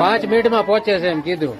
પાંચ મિનિટમાં પહોંચે છે એમ કીધું.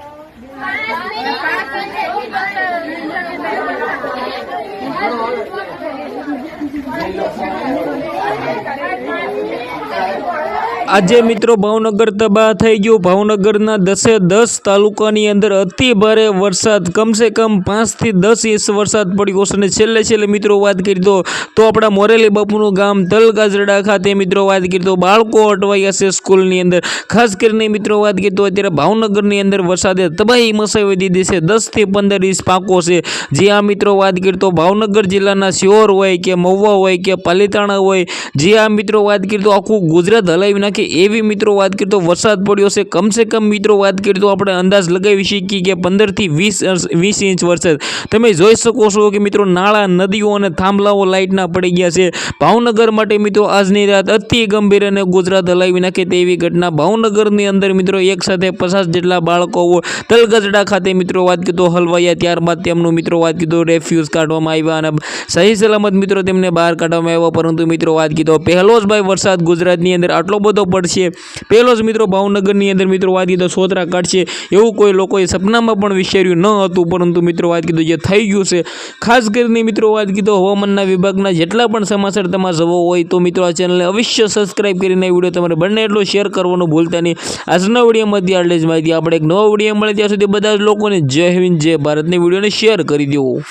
આજે મિત્રો ભાવનગર તબાહ થઈ ગયું. ભાવનગરના દસે દસ તાલુકાની અંદર અતિ ભારે વરસાદ, કમસે કમ પાંચથી દસ ઇંચ વરસાદ પડ્યો છે અને છેલ્લે છેલ્લે મિત્રો વાત કરી દો તો આપણા મોરેલી બાપુનું ગામ તલગાજરડા ખાતે મિત્રો વાત કરી તો બાળકો અટવાયા છે સ્કૂલની અંદર. ખાસ કરીને મિત્રો વાત કરી તો અત્યારે ભાવનગરની અંદર વરસાદે તબાહી મસાવી દીધી છે. દસથી પંદર ઇંચ પાકો છે. જે આ મિત્રો વાત કરી તો ભાવનગર જિલ્લાના શિહોર હોય કે મહુવા હોય કે પાલીતાણા હોય, જે આ મિત્રો વાત કરી તો આખું ગુજરાત હલાવી નાખે એવી મિત્રો વાત કરી તો વરસાદ પડ્યો છે. કમસે કમ મિત્રો વાત કરી તો આપણે અંદાજ લગાવી શકીએ કે પંદરથી વીસ વીસ ઇંચ વરસાદ. તમે જોઈ શકો છો કે મિત્રો નાળા, નદીઓ અને થાંભલાઓ લાઇટના પડી ગયા છે. ભાવનગર માટે મિત્રો આજની રાત અતિ ગંભીર અને ગુજરાત હલાવી નાખે તેવી ઘટના. ભાવનગરની અંદર મિત્રો એક સાથે પચાસ જેટલા બાળકો તલગજડા ખાતે મિત્રો વાત કીધો હલવાયા ત્યારબાદ તેમનું મિત્રો વાત કીધો રેફ્યુઝ કાઢવામાં આવ્યા અને સહી સલામત મિત્રો તેમને બહાર કાઢવામાં આવ્યા. પરંતુ મિત્રો વાત કીધો પહેલો જ ભાઈ વરસાદ ગુજરાતની અંદર આટલો બધો પડશે પહેલો જ મિત્રો ભાવનગરની અંદર મિત્રો વાત કીધો સોતરા કાઢશે એવું કોઈ લોકોએ સપનામાં પણ વિચાર્યું ન હતું, પરંતુ મિત્રો વાત કીધું જે થઈ ગયું છે. ખાસ કરીને મિત્રો વાત કીધો હવામાનના વિભાગના જેટલા પણ સમાચાર તમારા જવો હોય તો મિત્રો આ ચેનલને અવશ્ય સબસ્ક્રાઇબ કરીને વીડિયો તમારે બંને એટલો શેર કરવાનું ભૂલતા નહીં. આજના વિડીયોમાંથી આટલી જ માહિતી આપણે એક નવો વીડિયો મળે ત્યાં સુધી બધા જ લોકોને જય હિન્દ, જય ભારતની વિડીયોને શેર કરી દેવું